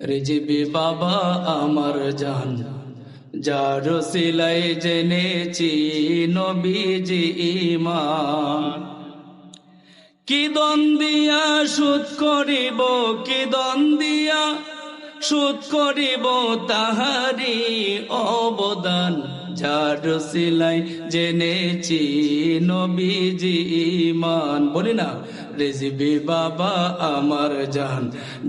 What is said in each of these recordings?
রেজিবি বাবা আমার জান, যার সিলাই জেনেছি নবীজি ইমান কি দন দিয়া সুদ করিব, কি দন দিয়া সুদ করিব তাহারি অবদান, যার সিলাই জেনেছি নবীজি ইমান বলি না, রেজিবি বাবা আমার জান,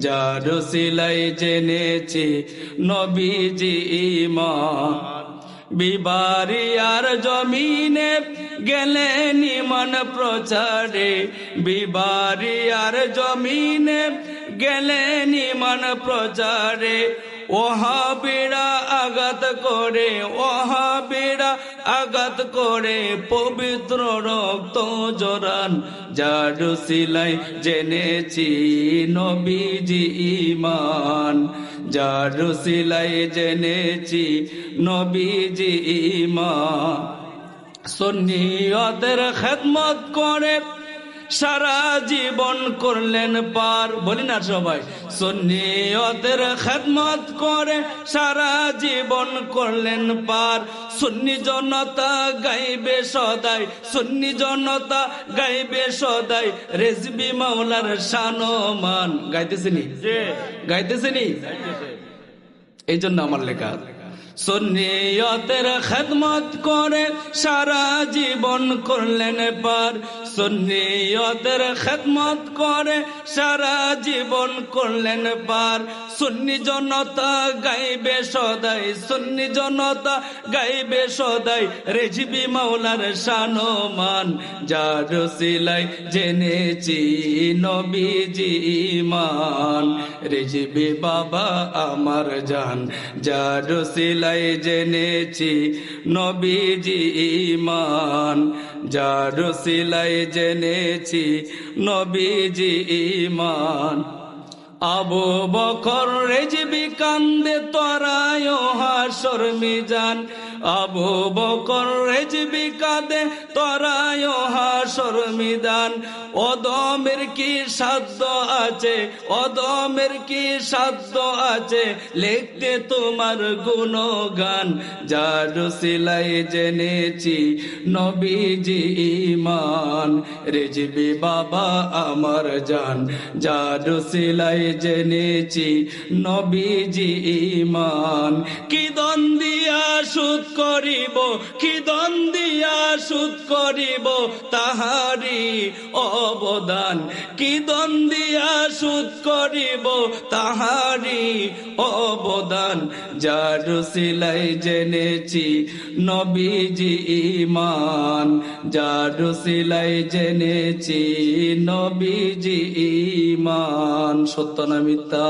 যার সিলাই জেনেছি নবীজি ইমান বিবারিয়ার জমিনে গেলেন ইমান প্রচারে। বিবারিয়ার জমিনে গেলেন ইমান প্রচারে। ওহাবিরা আঘাত করে, ওহাবিরা আঘাত করে, পবিত্র রক্ত জোরান। জাডু সিলাই জেনেছি নবীজি ইমান জাডু সিলাই জেনেছি নবীজি ইমান সন্নিয়তের খেদমত করে সারা জীবন করলেন পার। বলি না সবাই সন্নিয়তের খেদমত করে সারা জীবন করলেন পার। সুন্নি জনতা গাইবে সদাই সুন্নি জনতা গাইবে সদাই। রেজবি মাওলার শানমান গাইতেছিনি? গাইতেছিনি? এই জন্য আমার লেখা সন্নিয়তের খেদমত করে সারা জীবন করলেন পার। সন্নিয়তের খেদমত করে, সারা জীবন করলেন পার। সুন্নি জনতা গাইবে সদাই, সুন্নি জনতা গাইবে সদাই, রেজবি মাওলার শানমান যার সিলাই জেনেছি নবীজি ইমান রেজবি বাবা আমার জান, যার সিলাই জেনেছি নবীজি ইমান যার সিলাই জেনেছি নবীজি ইমান আবু বকর রেজবি কান্দে তরায় হাসর মিজান। আবু বকর রেজবি কাঁদে, তরায় হাসর মিদান। অদমের কি সাধ্য আছে? অদমের কি সাধ্য আছে? লিখতে তোমার গুণগান, যার সিলাই জেনেছি নবীজি ইমান রেজবি বাবা আমার জান, যার সিলাই জেনেছি নবীজি ইমান কি দন দিয়া সুদ করিব, কি দিয়া সুদ করিব তাহারি অবদান। কি দিয়া সুদ করিব তাহারি অবদান। যার সিলাই জেনেছি নবীজি ইমান যার সিলাই জেনেছি নবীজি ইমান সত্য না মিথ্যা?